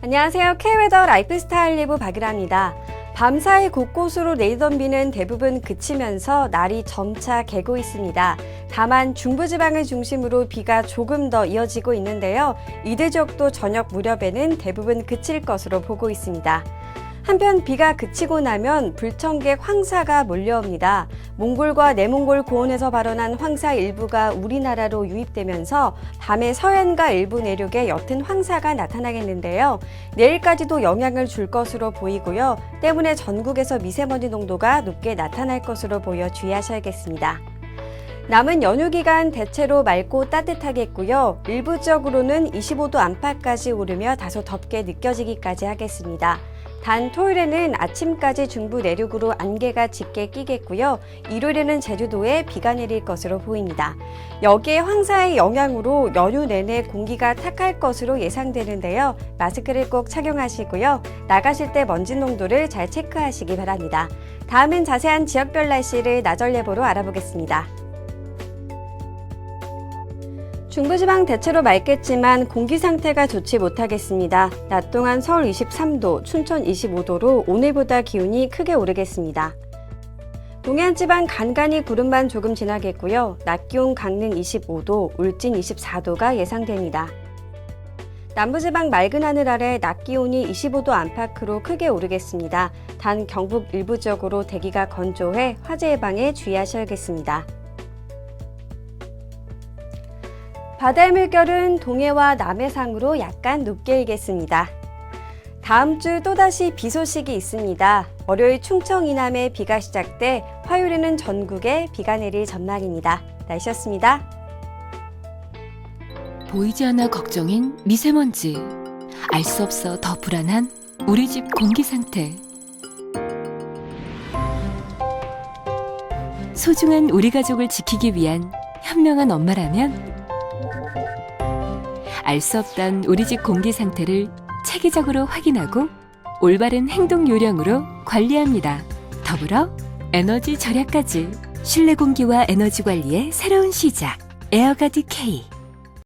안녕하세요. K웨더 라이프스타일 리브 박일아입니다. 밤사이 곳곳으로 내리던 비는 대부분 그치면서 날이 점차 개고 있습니다. 다만 중부지방을 중심으로 비가 조금 더 이어지고 있는데요. 이대적도 저녁 무렵에는 대부분 그칠 것으로 보고 있습니다. 한편 비가 그치고 나면 불청객 황사가 몰려옵니다. 몽골과 내몽골 고원에서 발원한 황사 일부가 우리나라로 유입되면서 밤에 서해안과 일부 내륙에 옅은 황사가 나타나겠는데요. 내일까지도 영향을 줄 것으로 보이고요. 때문에 전국에서 미세먼지 농도가 높게 나타날 것으로 보여 주의하셔야겠습니다. 남은 연휴 기간 대체로 맑고 따뜻하겠고요. 일부적으로는 25도 안팎까지 오르며 다소 덥게 느껴지기까지 하겠습니다. 단 토요일에는 아침까지 중부 내륙으로 안개가 짙게 끼겠고요. 일요일에는 제주도에 비가 내릴 것으로 보입니다. 여기에 황사의 영향으로 연휴 내내 공기가 탁할 것으로 예상되는데요. 마스크를 꼭 착용하시고요. 나가실 때 먼지 농도를 잘 체크하시기 바랍니다. 다음은 자세한 지역별 날씨를 나절 예보로 알아보겠습니다. 중부지방 대체로 맑겠지만 공기 상태가 좋지 못하겠습니다. 낮 동안 서울 23도, 춘천 25도로 오늘보다 기온이 크게 오르겠습니다. 동해안 지방 간간히 구름만 조금 지나겠고요. 낮 기온 강릉 25도, 울진 24도가 예상됩니다. 남부지방 맑은 하늘 아래 낮 기온이 25도 안팎으로 크게 오르겠습니다. 단 경북 일부적으로 대기가 건조해 화재 예방에 주의하셔야겠습니다. 바다의 물결은 동해와 남해상으로 약간 높게 일겠습니다. 다음 주 또다시 비 소식이 있습니다. 월요일 충청 이남에 비가 시작돼 화요일에는 전국에 비가 내릴 전망입니다. 날씨였습니다. 보이지 않아 걱정인 미세먼지. 알 수 없어 더 불안한 우리 집 공기 상태. 소중한 우리 가족을 지키기 위한 현명한 엄마라면 알 수 없던 우리 집 공기 상태를 체계적으로 확인하고 올바른 행동 요령으로 관리합니다. 더불어 에너지 절약까지 실내 공기와 에너지 관리의 새로운 시작. 에어가드 K.